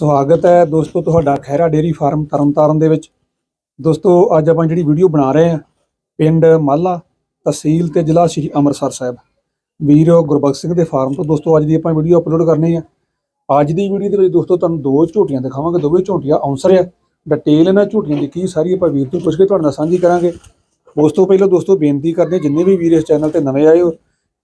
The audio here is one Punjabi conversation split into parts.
ਸਵਾਗਤ ਹੈ ਦੋਸਤੋ ਤੁਹਾਡਾ ਖੈਰਾ ਡੇਰੀ ਫਾਰਮ ਤਰਨਤਾਰਨ ਦੇ ਵਿੱਚ। ਦੋਸਤੋ ਅੱਜ ਆਪਾਂ ਜਿਹੜੀ ਵੀਡੀਓ ਬਣਾ ਰਹੇ ਹਾਂ ਪਿੰਡ ਮਾਲਾ ਤਹਿਸੀਲ ਤੇ ਜ਼ਿਲ੍ਹਾ ਸ਼੍ਰੀ ਅੰਮ੍ਰਿਤਸਰ ਸਾਹਿਬ। ਵੀਰ ਗੁਰਬਖਸ਼ ਸਿੰਘ ਦੇ ਫਾਰਮ ਤੋਂ ਦੋਸਤੋ ਅੱਜ ਦੀ ਆਪਾਂ ਵੀਡੀਓ ਅਪਲੋਡ ਕਰਨੀ ਹੈ। ਅੱਜ ਦੀ ਵੀਡੀਓ ਦੇ ਵਿੱਚ ਦੋਸਤੋ ਤੁਹਾਨੂੰ ਦੋ ਝੋਟੀਆਂ ਦਿਖਾਵਾਂਗੇ ਦੋਵੇਂ ਝੋਟੀਆਂ ਆਉਂਸਰ ਆ ਡਿਟੇਲ ਇਹਨਾਂ ਝੋਟੀਆਂ ਦੀ ਕੀ ਸਾਰੀ ਆਪਾਂ ਵੀਰ ਤੋਂ ਪੁੱਛ ਕੇ ਤੁਹਾਡੇ ਨਾਲ ਸਾਂਝੀ ਕਰਾਂਗੇ। ਉਸ ਤੋਂ ਪਹਿਲਾਂ ਦੋਸਤੋ ਬੇਨਤੀ ਕਰਦੇ ਹਾਂ, ਜਿੰਨੇ ਵੀ ਵੀਰ ਇਸ ਚੈਨਲ ਤੇ ਨਵੇਂ ਆਏ ਹੋ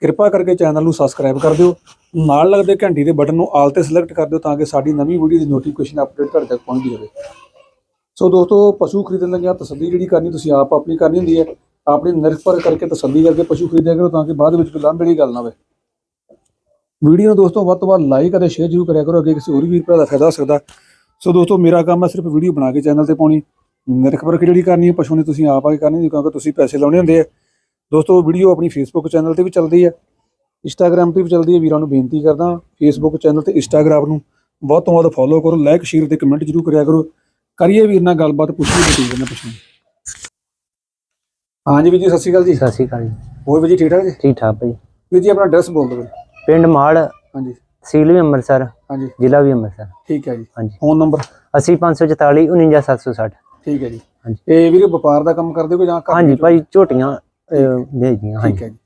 ਕਿਰਪਾ ਕਰਕੇ ਚੈਨਲ ਨੂੰ ਸਬਸਕ੍ਰਾਈਬ ਕਰ ਦਿਓ। ਨਾਲ ਲੱਗਦੇ ਘੰਟੀ ਦੇ ਬਟਨ ਨੂੰ ਆਲ ਤੇ ਸਿਲੈਕਟ ਕਰ ਦਿਓ ਤਾਂ ਕਿ ਸਾਡੀ ਨਵੀਂ ਵੀਡੀਓ ਦੀ ਨੋਟੀਫਿਕੇਸ਼ਨ ਅਪਡੇਟ ਤੁਹਾਡੇ ਤੱਕ ਪਹੁੰਚਦੀ ਰਹੇ। ਸੋ ਦੋਸਤੋ, ਪਸ਼ੂ ਖਰੀਦਣ ਲੱਗਿਆ ਤਸੱਲੀ ਜਿਹੜੀ ਕਰਨੀ ਤੁਸੀਂ ਆਪ ਆਪਣੀ ਕਰਨੀ ਹੁੰਦੀ ਹੈ। ਆਪਣੀ ਨਿਰਭਰ ਕਰਕੇ ਤਸੱਲੀ ਕਰਕੇ ਪਸ਼ੂ ਖਰੀਦਿਆ ਕਰੋ ਤਾਂ ਕਿ ਬਾਅਦ ਵਿੱਚ ਕੋਈ ਲਾਂਭੇ ਵਾਲੀ ਗੱਲ ਨਾ ਹੋਵੇ ਵੀਡੀਓ ਨੂੰ ਦੋਸਤੋ ਵੱਧ ਤੋਂ ਵੱਧ ਲਾਈਕ ਅਤੇ ਸ਼ੇਅਰ ਜ਼ਰੂਰ ਕਰਿਆ ਕਰੋ, ਅੱਗੇ ਕਿਸੇ ਹੋਰ ਵੀ ਭਰਾ ਦਾ ਫਾਇਦਾ ਹੋ ਸਕਦਾ। ਸੋ ਦੋਸਤੋ, ਮੇਰਾ ਕੰਮ ਹੈ ਸਿਰਫ ਵੀਡੀਓ ਬਣਾ ਕੇ ਚੈਨਲ ਤੇ ਪਾਉਣੀ। ਨਿਰਖਬਰ ਜਿਹੜੀ ਕਰਨੀ ਹੈ ਪਸ਼ੂ ਨੇ ਤੁਸੀਂ ਆਪ ਆ ਕੇ ਕਰਨੀ ਹੈ ਕਿਉਂਕਿ ਤੁਸੀਂ ਪੈਸੇ ਲਾਉਣੇ ਹੁੰਦੇ ਆ। ਦੋਸਤੋ ਵੀਡੀਓ ਆਪਣੀ ਫੇਸਬੁੱਕ ਚੈਨਲ ਤੇ ਵੀ ਚੱਲਦੀ ਹੈ। ਇੰਸਟਾਗ੍ਰam ਤੇ ਵੀ ਚੱਲਦੀ ਹੈ। ਵੀਰਾਂ ਨੂੰ ਬੇਨਤੀ ਕਰਦਾ ਫੇਸਬੁੱਕ ਚੈਨਲ ਤੇ ਇੰਸਟਾਗ੍ਰam ਨੂੰ ਵੱਧ ਤੋਂ ਵੱਧ ਫੋਲੋ ਕਰੋ ਲਾਈਕ ਸ਼ੇਅਰ ਤੇ ਕਮੈਂਟ ਜ਼ਰੂਰ ਕਰਿਆ ਕਰੋ। ਕਰੀਏ ਵੀਰ ਨਾਲ ਗੱਲਬਾਤ ਪੁੱਛੀਏ ਬਤੀ ਕਰਨਾ ਪੁੱਛਣੀ ਹਾਂਜੀ ਵੀਰ ਜੀ ਸਤਿ ਸ਼੍ਰੀ ਅਕਾਲ ਜੀ। ਸਤਿ ਸ਼੍ਰੀ ਅਕਾਲ ਜੀ। ਹੋਰ ਵੀਰ ਜੀ ਠੀਕ ਠਾਕ ਜੀ? ਠੀਕ ਠਾਕ ਭਾਈ। ਵੀਰ ਜੀ ਆਪਣਾ ਐਡਰੈਸ ਬੋਲ ਦਿਓ। ਪਿੰਡ ਮਾਲ ਹਾਂਜੀ ਤਹਿਸੀਲ ਵੀ ਅੰਮ੍ਰਿਤਸਰ ਹਾਂਜੀ ਜ਼ਿਲ੍ਹਾ ਵੀ ਅੰਮ੍ਰਿਤਸਰ। ਠੀਕ ਹੈ ਜੀ। ਹਾਂਜੀ ਫੋਨ ਨੰਬਰ 80544 49760 ਠੀਕ ਹੈ ਜੀ। ਹਾਂਜੀ। ਇਹ ਵੀਰੇ ਵਪਾਰ ਦਾ ਕੰਮ ਕਰਦੇ ਹੋ ਜਾਂ ਹਾਂਜੀ? ਭਾਈ ਝੋਟੀਆਂ ਭੇਜਦੀਆਂ ਠੀਕ ਹਾਂਜੀ। ਹੈ ਜੀ।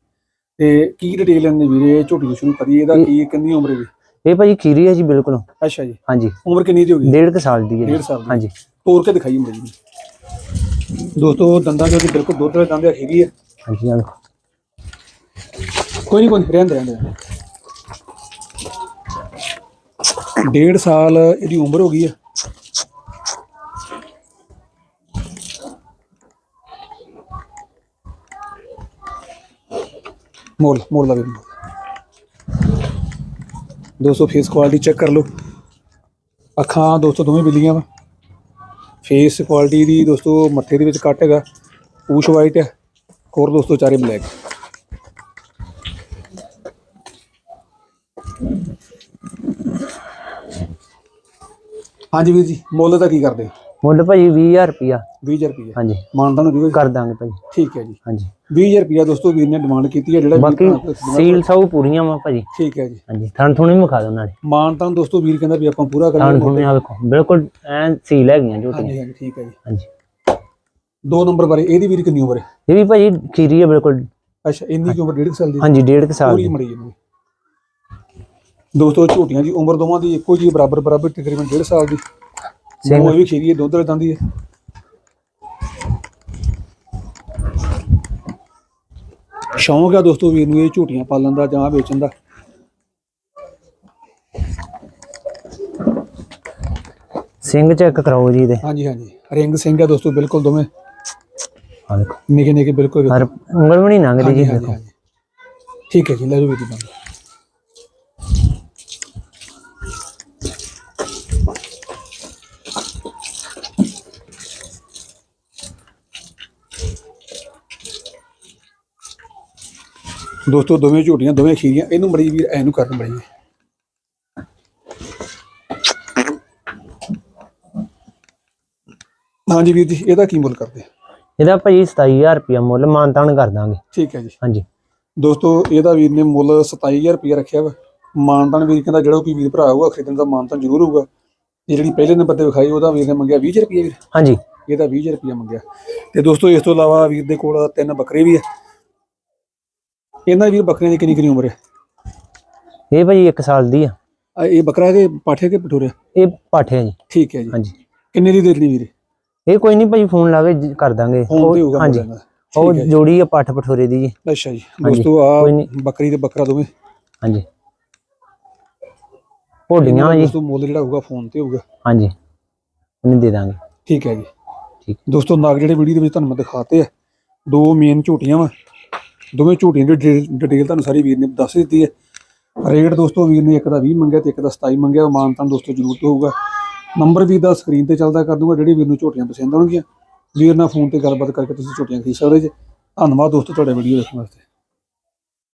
ਤੇ ਕੀ ਡਿਟੇਲ ਲੈਣੀ ਵੀਰੇ ਇਹ ਝੋਟੀ ਤੋਂ ਸ਼ੁਰੂ ਕਰੀਏ ਇਹਦਾ ਇਹ- ਕੀ ਕਿੰਨੀ ਉਮਰ ਹੈ ਜੀ ਇਹ ਭਾਈ ਖੀਰੀ ਹੈ ਜੀ ਬਿਲਕੁਲ। ਅੱਛਾ ਜੀ। ਹਾਂਜੀ। ਉਮਰ ਕਿੰਨੀ ਦੀ ਹੋ ਗਈ? ਡੇਢ ਕੁ ਸਾਲ ਦੀ ਹੈ ਡੇਢ ਜੀ। ਸਾਲ ਦੀ। ਹਾਂਜੀ। ਤੋੜ ਕੇ ਦਿਖਾਈ ਮੁੰਡੇ ਜੀ ਦੋਸਤੋ ਦੰਦਾਂ ਜੋ ਕਿ ਬਿਲਕੁਲ ਦੁੱਧ ਵਾਲੇ ਦੰਦ ਅਖੀਰੀ ਹੈ ਹਾਂਜੀ ਹਾਂ ਕੋਈ ਨਹੀਂ ਕੋਈ ਨੀ, ਰਹਿਣ ਦੇ ਰਹਿਣ ਦੇ। ਡੇਢ ਸਾਲ ਇਹਦੀ ਉਮਰ ਹੋ ਗਈ ਹੈ ਮੋਲ ਮੋਲ ਦਾ ਵੀ ਦੋਸਤੋ ਫੇਸ ਕੁਆਲਿਟੀ ਚੈੱਕ ਕਰ ਲਓ। ਅੱਖਾਂ ਦੋਸਤੋ ਦੋਵੇਂ ਬਿੱਲੀਆਂ ਵਾ। ਫੇਸ ਕੁਆਲਿਟੀ ਦੀ ਦੋਸਤੋ ਮੱਥੇ ਦੇ ਵਿੱਚ ਕੱਟ ਹੈਗਾ। ਪੂਛ ਵਾਈਟ ਹੈ। ਹੋਰ ਦੋਸਤੋ ਚਾਰੇ ਬਲੈਕ ਹਾਂਜੀ ਵੀਰ ਜੀ, ਮੁੱਲ ਦਾ ਕੀ ਕਰਦੇ ਮੁੱਲ ਭਾਈ 20000 ਰੁਪਿਆ 20000 ਰੁਪਏ ਹਾਂਜੀ। ਮਾਨਤਾ ਨੂੰ ਜੂਗਾ ਕਰ ਦਾਂਗੇ ਭਾਈ। ਠੀਕ ਹੈ ਜੀ। ਹਾਂਜੀ। 20000 ਰੁਪਏ ਦੋਸਤੋ ਵੀਰ ਨੇ ਡਿਮਾਂਡ ਕੀਤੀ ਹੈ ਜਿਹੜਾ ਵੀਰ ਬਾਕੀ ਸੀਲ ਸਭ ਪੂਰੀਆਂ ਵਾ ਭਾਜੀ ਠੀਕ ਹੈ ਜੀ। ਹਾਂਜੀ ਥਣ ਥੁਣੀ ਵੀ ਵਿਖਾ ਦੋ ਨਾਲੇ। ਮਾਨਤਾ ਨੂੰ ਦੋਸਤੋ ਵੀਰ ਕਹਿੰਦਾ ਵੀ ਆਪਾਂ ਪੂਰਾ ਥਣ ਕਰਾਂਗੇ। ਥੁਣੀ ਆ ਵੇਖੋ ਬਿਲਕੁਲ ਐਨ ਸੀਲ ਹੈਗੀਆਂ ਝੋਟੀਆਂ। ਹਾਂਜੀ ਹਾਂਜੀ ਠੀਕ ਹੈ ਜੀ। ਹਾਂਜੀ। ਦੋ ਨੰਬਰ ਬਾਰੇ ਇਹਦੀ ਵੀਰ ਕਿੰਨੀ ਉਮਰ ਹੈ? ਇਹ ਵੀ ਭਾਜੀ ਖੀਰੀ ਹੈ ਬਿਲਕੁਲ। ਅੱਛਾ ਇੰਨੀ ਕੀ ਉਮਰ ਡੇਢ ਕੁ ਸਾਲ ਦੀ ਹਾਂਜੀ ਡੇਢ ਕੁ ਸਾਲ ਪੂਰੀ ਦੀ। ਮੜੀ ਜਾਂਦੀ ਦੋਸਤੋ ਝੋਟੀਆਂ ਦੀ ਉਮਰ ਦੋਵਾਂ ਦੀ ਇੱਕੋ ਜੀ ਬਰਾਬਰ ਬਰਾਬਰ ਤਕਰੀਬਨ ਡੇਢ ਸਾਲ ਦੀ। ਸਿੰਘ- ਉਹ ਵੀ ਖੀਰੀ ਦੁੱਧ ਵਾਲੇ ਦੰਦੀ ਹੈ ਸ਼ੌਂਕ ਆ ਦੋਸਤੋ ਵੀਰ ਨੂੰ ਇਹ ਝੋਟੀਆਂ ਪਾਲਣ ਦਾ ਜਾਂ ਵੇਚਣ ਦਾ। ਸਿੰਘ ਚੈੱਕ ਕਰਾਓ ਜੀ ਇਹਦੇ। ਹਾਂਜੀ ਹਾਂਜੀ। ਰਿੰਗ ਸਿੰਘ ਆ ਦੋਸਤੋ ਬਿਲਕੁਲ ਦੋਵੇਂ। ਆ ਦੇਖੋ। ਨਿੱਕੇ ਨਿੱਕੇ ਬਿਲਕੁਲ। ਹਰ ਉਂਗਲ ਵੀ ਨਹੀਂ ਲੰਘਦੀ ਜੀ ਦੇਖੋ। ਠੀਕ ਹੈ ਜੀ ਲੈ ਜਾਓ ਵੀਰ ਜੀ ਦੋਸਤੋ ਦੋਵੇਂ ਝੋਟੀਆਂ ਦੋਵੇਂ ਖੀਰੀਆਂ ਇਹਨੂੰ ਬੜੀ ਵੀਰ ਐਨੂੰ ਕਰਨ ਬੜੀ ਹਾਂਜੀ ਵੀਰ ਜੀ ਇਹਦਾ ਕੀ ਮੁੱਲ ਕਰਦੇ ਇਹਦਾ ਭਾਜੀ 27000 ਰੁਪਿਆ ਮੁੱਲ ਮਾਨਤਾਨ ਕਰ ਦਾਂਗੇ। ਠੀਕ ਹੈ ਜੀ। ਹਾਂਜੀ। ਦੋਸਤੋ ਇਹਦਾ ਵੀਰ ਨੇ ਮੁੱਲ 27000 ਰੁਪਏ ਰੱਖਿਆ ਵਾ। ਮਾਨਤਾਨ ਵੀਰ ਕਹਿੰਦਾ ਜਿਹੜਾ ਕੋਈ ਵੀਰ ਭਰਾ ਹੋਊਗਾ ਖਰੀਦਣ ਦਾ ਮਾਨਤਾਨ ਜ਼ਰੂਰ ਹੋਊਗਾ। ਇਹ ਜਿਹੜੀ ਪਹਿਲੇ ਨੰਬਰ ਤੇ ਵਿਖਾਈ ਉਹਦਾ ਵੀਰ ਨੇ ਮੰਗਿਆ 20 ਰੁਪਏ ਵੀਰ। ਹਾਂਜੀ। ਇਹਦਾ 20 ਰੁਪਏ ਮੰਗਿਆ। ਤੇ ਦੋਸਤੋ ਇਸ ਤੋਂ ਇਲਾਵਾ ਵੀਰ ਦੇ ਕੋਲ ਤਿੰਨ ਬੱਕਰੇ ਵੀ ਆ। ਇਹਨਾਂ ਦੀ ਵੀਰ ਬੱਕਰੀਆਂ ਦੀ ਕਿੰਨੀ ਕਿੰਨੀ ਉਮਰ ਹੈ? ਇਹ ਭਾਜੀ 1 ਸਾਲ ਦੀ ਆ। ਆ ਇਹ ਬੱਕਰਾ ਦੇ ਪਾਠੇ ਕੇ ਪਠੋਰੇ ਇਹ ਪਾਠਿਆ ਜੀ। ਠੀਕ ਹੈ ਜੀ। ਹਾਂਜੀ। ਕਿੰਨੇ ਦੀ ਦੇਣੀ ਵੀਰੇ? ਇਹ ਕੋਈ ਨਹੀਂ ਭਾਜੀ ਫੋਨ ਲਾ ਕੇ ਜ- ਕਰ ਦਾਂਗੇ। ਫੋਨ ਤੇ ਹੋਊਗਾ ਹਾਂਜੀ। ਇਹਨਾਂ ਉਹ। ਜੋੜੀ ਆ ਪਾਠ ਪਠੋਰੇ ਦੀ ਜੀ। ਅੱਛਾ ਜੀ। ਹਾਂਜੀ, ਦੋਸਤੋ ਆ ਕੋਈ ਨਹੀਂ। ਬੱਕਰੀ ਤੇ ਬੱਕਰਾ ਦੋਵੇਂ। ਹਾਂਜੀ। ਭੋਡੀਆਂ ਜੀ। ਦੋਸਤੋ ਮੁੱਲ ਜਿਹੜਾ ਹੋਊਗਾ ਫੋਨ ਤੇ ਹੋਊਗਾ। ਹਾਂਜੀ। ਉਹਨੂੰ ਦੇ ਦਾਂਗੇ। ਠੀਕ ਹੈ ਜੀ। ਠੀਕ। ਦੋਸਤੋ ਨਾਗ ਜਿਹੜੇ ਵੀਡੀਓ ਦੇ ਵਿੱਚ ਤੁਹਾਨੂੰ ਮੈਂ ਦਿਖਾਤੇ ਆ ਦੋ ਮੇਨ ਝੋਟੀਆਂ ਵਾ। ਦੋਵੇਂ ਝੋਟੀਆਂ ਦੀ ਡਿਟੇਲ ਡਿਟੇਲ ਤੁਹਾਨੂੰ ਸਾਰੀ ਵੀਰ ਨੇ ਦੱਸ ਦਿੱਤੀ ਹੈ। ਰੇਟ ਦੋਸਤੋ ਵੀਰ ਨੇ ਇੱਕ ਦਾ 20 ਮੰਗਿਆ ਤੇ ਇੱਕ ਦਾ 27 ਮੰਗਿਆ ਮਾਨਤਾਨ ਦੋਸਤੋ ਜ਼ਰੂਰ ਤੋਂ ਹੋਊਗਾ। ਨੰਬਰ ਵੀ ਦਾ ਸਕਰੀਨ ਤੇ ਚੱਲਦਾ ਕਰ ਦੂੰਗਾ, ਜਿਹੜੀ ਵੀਰ ਨੂੰ ਝੋਟੀਆਂ ਪਸੰਦ ਆਉਣਗੀਆਂ। ਵੀਰ ਨਾਲ ਫੋਨ ਤੇ ਗੱਲਬਾਤ ਕਰਕੇ ਤੁਸੀਂ ਝੋਟੀਆਂ ਖਰੀਦ ਸਕਦੇ ਜੇ। ਧੰਨਵਾਦ ਦੋਸਤੋ, ਤੁਹਾਡੇ ਵੀਡੀਓ ਦੇਖਣ ਵਾਸਤੇ।